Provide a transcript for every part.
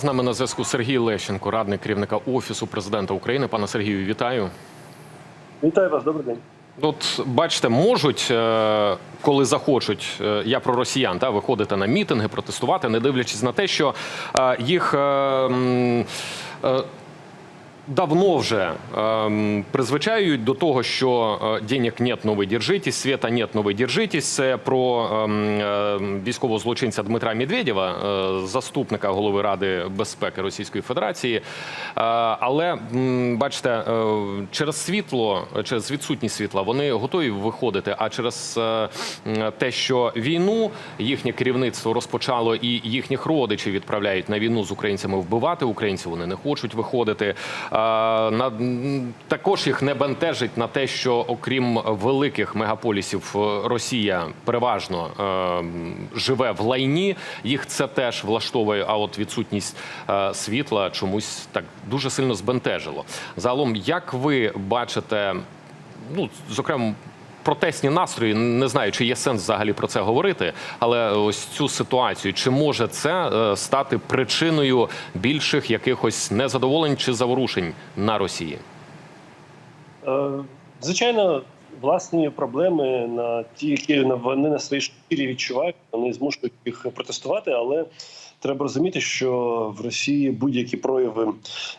З нами на зв'язку Сергій Лещенко, радник керівника Офісу президента України. Пане Сергію, вітаю. Вітаю вас, добрий день. От бачите, можуть, е, коли захочуть, е, я про росіян, та виходити на мітинги, протестувати, не дивлячись на те, що е, їх. Е, е, Давно вже ем, призвичаюють до того, що е, денег нет, но ви держитесь, світа нет, но ви держитесь. Це про ем, е, військового злочинця Дмитра Медведєва, е, заступника голови Ради безпеки Російської Федерації. Е, але м, бачите, е, через світло, через відсутність світла, вони готові виходити. А через е, те, що війну їхнє керівництво розпочало і їхніх родичів відправляють на війну з українцями вбивати українців, вони не хочуть виходити. На також їх не бентежить на те, що окрім великих мегаполісів е, Росія переважно е, живе в лайні. Їх це теж влаштовує. А от відсутність е, світла чомусь так дуже сильно збентежило. Загалом, як ви бачите, ну зокрема. Протестні настрої не знаю, чи є сенс взагалі про це говорити, але ось цю ситуацію чи може це е, стати причиною більших якихось незадоволень чи заворушень на Росії? Е, Звичайно, власні проблеми на ті, які вони на своїй шкірі відчувають, вони змушують їх протестувати, але. Треба розуміти, що в Росії будь-які прояви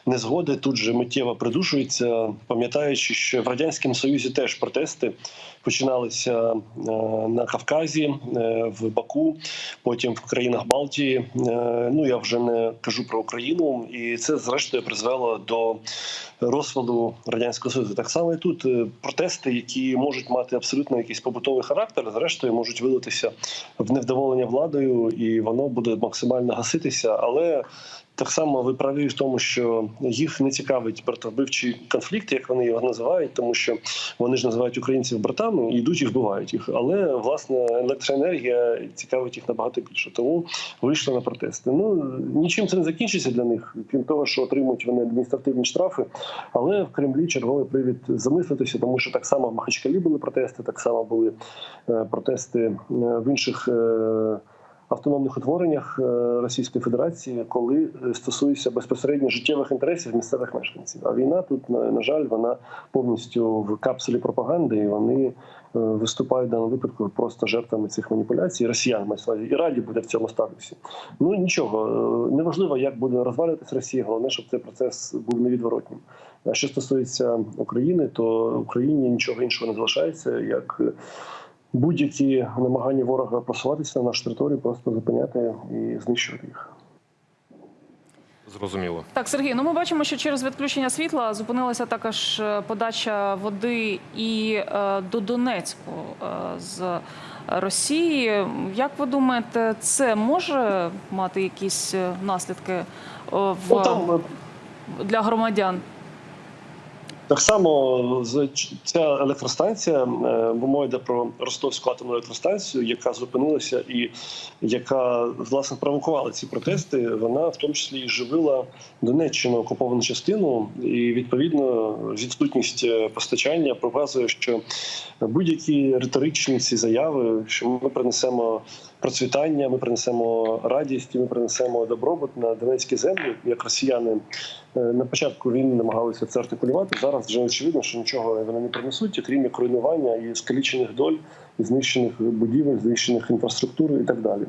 незгоди тут же миттєво придушуються, пам'ятаючи, що в радянському союзі теж протести починалися е, на Кавказі, е, в Баку, потім в країнах Балтії. Е, Ну я вже не кажу про Україну, і це зрештою призвело до розпаду радянського союзу. Так само і тут протести, які можуть мати абсолютно якийсь побутовий характер, зрештою можуть вилитися в невдоволення владою, і воно буде максимально гаситися. Але так само ви праві в тому, що їх не цікавить братовбивчий конфлікт, як вони його називають, тому що вони ж називають українців братами, і йдуть і вбивають їх. Але власне електроенергія цікавить їх набагато більше. Тому вийшли на протести. Ну нічим це не закінчиться для них, крім того, що отримують вони адміністративні штрафи. Але в Кремлі черговий привід замислитися, тому що так само в Махачкалі були протести, так само були е, протести е, в інших. Автономних утвореннях е, Російської Федерації, коли е, стосується безпосередньо життєвих інтересів місцевих мешканців. А війна тут на, жаль, вона повністю в капсулі пропаганди, і вони е, виступають в даному випадку просто жертвами цих маніпуляцій. Росіян мають і раді буде в цьому статусі. Ну нічого, неважливо, як буде розвалюватися Росія. Головне, щоб цей процес був невідворотнім. А що стосується України, то Україні нічого іншого не залишається, як будь-які намагання ворога просуватися на нашу територію, просто зупиняти і знищувати їх. Зрозуміло. Так, Сергій, ну ми бачимо, що через відключення світла зупинилася також е, подача води і е, до Донецьку е, з Росії. Як ви думаєте, це може мати якісь е, наслідки е, в, Ну там е, для громадян? Так само ця електростанція, е, бо мова йде про Ростовську атомну електростанцію, яка зупинилася і яка власне провокувала ці протести. Вона в тому числі і живила Донеччину окуповану частину, і відповідно відсутність е, постачання показує, що будь-які риторичні ці заяви, що ми принесемо процвітання, ми принесемо радість, ми принесемо добробут на Донецькі землі, як росіяни Е, на початку війни намагалися це артикулювати. Зараз вже очевидно, що нічого вони не принесуть, крім як руйнування і скалічених доль, і знищених будівель, знищених інфраструктури і так далі.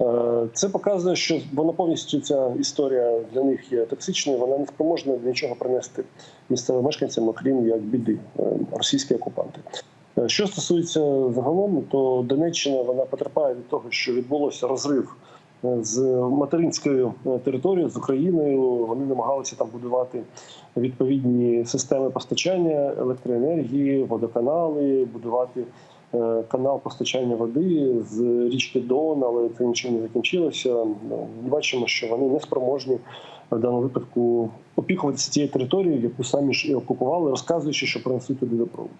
Е, Це показує, що вона повністю ця історія для них є токсичною. Вона не спроможна нічого принести місцевим мешканцям, окрім як біди е, російські окупанти. Е, Що стосується загалом, то Донеччина вона потерпає від того, що відбулося розрив е, з материнською е, територією з Україною. Вони намагалися там будувати відповідні системи постачання електроенергії, водоканали, будувати канал постачання води з річки Дон, але це нічим не закінчилося. Ну, бачимо, що вони не спроможні в даному випадку опікуватися цією територією, яку самі ж і окупували, розказуючи, що принесуть туди добробут.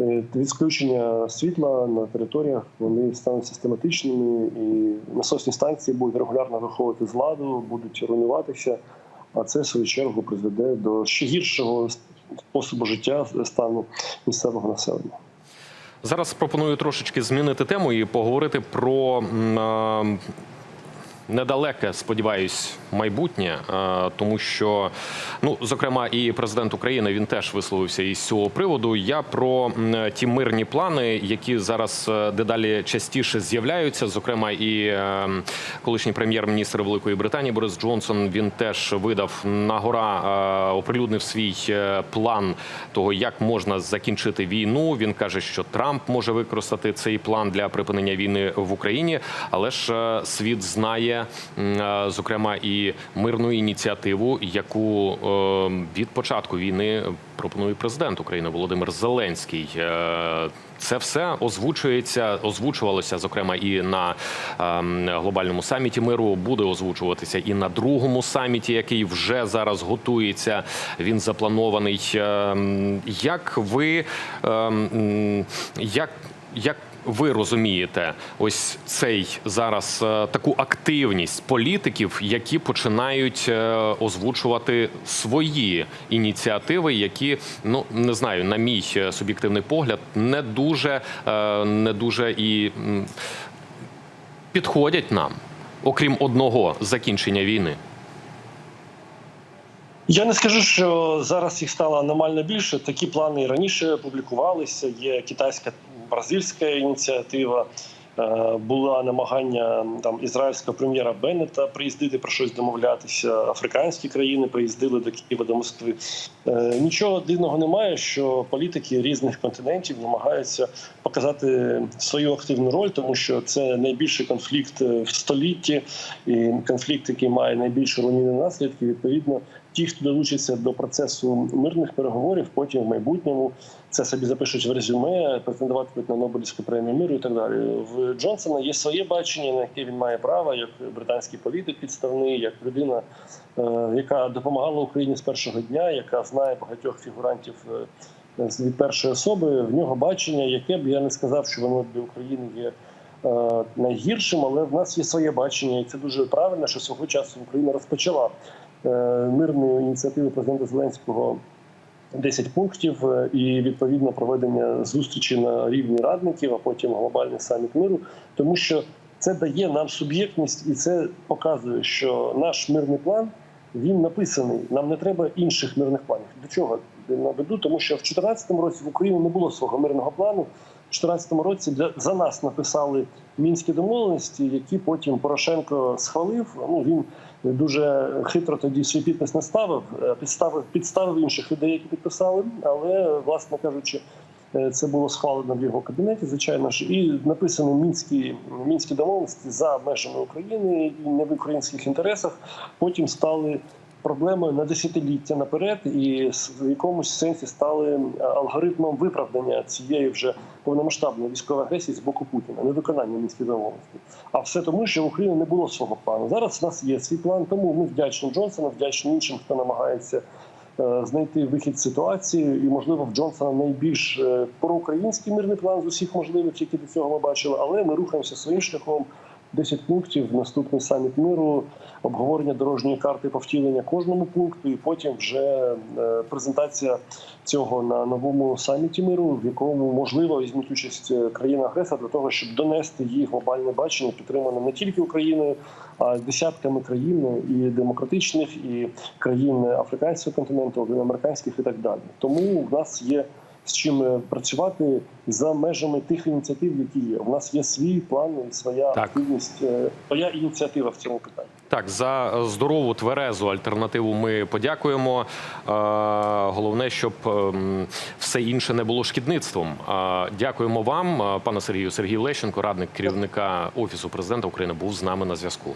Е, Відключення світла на територіях вони стануть систематичними, і насосні станції будуть регулярно виходити з ладу, будуть руйнуватися. А це в свою чергу призведе до ще гіршого способу життя стану місцевого населення. Зараз пропоную трошечки змінити тему і поговорити про е, недалеке, сподіваюсь, майбутнє, е, тому що ну зокрема і президент України він теж висловився із цього приводу. Я про ті мирні плани, які зараз е, дедалі частіше з'являються. Зокрема, і е, колишній прем'єр-міністр Великої Британії Борис Джонсон він теж видав на гора, оприлюднив свій план того, як можна закінчити війну. Він каже, що Трамп може використати цей план для припинення війни в Україні, але ж світ знає, зокрема, і мирну ініціативу, яку е, від початку війни пропонує президент України Володимир Зеленський. Е, Це все озвучується, озвучувалося зокрема і на ем, глобальному саміті миру. Буде озвучуватися і на другому саміті, який вже зараз готується. Він запланований. Ем, Як ви ем, як, як ви розумієте ось цей зараз е, таку активність політиків, які починають е, озвучувати свої ініціативи, які ну не знаю, на мій е, суб'єктивний погляд, не дуже не дуже і підходять нам, окрім одного закінчення війни. Я не скажу, що зараз їх стало аномально більше. Такі плани і раніше публікувалися. Є китайська бразильська ініціатива. Е, Була намагання там ізраїльського прем'єра Беннета приїздити про щось домовлятися. Африканські країни приїздили до Києва до Москви. Е, Нічого дивного немає, що політики різних континентів намагаються показати свою активну роль, тому що це найбільший конфлікт е, в столітті, і конфлікт, який має найбільше руйнівні наслідки. Відповідно, ті, хто долучиться до процесу мирних переговорів, потім в майбутньому це собі запишуть в резюме, претендуватимуть на Нобелівську премію миру і так далі. В Джонсона є своє бачення, на яке він має право, як британський політик підставний, як людина, е, яка допомагала Україні з першого дня, яка знає багатьох фігурантів. е, Від першої особи в нього бачення, яке б я не сказав, що воно для України є е, найгіршим, але в нас є своє бачення, і це дуже правильно, що свого часу Україна розпочала е, мирну ініціативу президента Зеленського 10 пунктів е, і відповідно проведення зустрічі на рівні радників, а потім глобальний саміт миру, тому що це дає нам суб'єктність, і це показує, що наш мирний план він написаний. Нам не треба інших мирних планів. До чого наведу? Тому що в 2014 році в Україні не було свого мирного плану. В 2014 році для за нас написали мінські домовленості, які потім Порошенко схвалив. Ну він дуже хитро тоді свій підпис не ставив, е, підставив підставив інших людей, які підписали. Але власне кажучи, е, це було схвалено в його кабінеті, звичайно ж, і написані мінські мінські домовленості за межами України і не в українських інтересах. Потім стали проблемою на десятиліття наперед, і в якомусь сенсі стали е, алгоритмом виправдання цієї вже повномасштабної військової агресії з боку Путіна, невиконання мінських домовленостей. А все тому, що в Україні не було свого плану. Зараз у нас є свій план, тому ми вдячні Джонсону, вдячні іншим, хто намагається. е, Знайти вихід з ситуації, і можливо в Джонсона найбільш е, проукраїнський мирний план з усіх можливих, які до цього ми бачили, але ми рухаємося своїм шляхом. 10 пунктів, наступний саміт миру, обговорення дорожньої карти по втілення кожному пункту, і потім вже е, презентація цього на новому саміті миру, в якому можливо візьмуть участь е, країна-агресор для того, щоб донести її глобальне бачення, підтримане не тільки Україною, а й десятками країн і демократичних, і країн африканського континенту, американських і так далі. Тому в нас є з чим е, працювати за межами тих ініціатив, які є. У нас є свій план своя Так. активність, е, своя ініціатива в цьому питанні. Так, за здорову тверезу альтернативу ми подякуємо. Е, Головне, щоб все інше не було шкідництвом. Е, Дякуємо вам, е, пане Сергію. Сергій Лещенко, радник керівника офісу президента України, був з нами на зв'язку.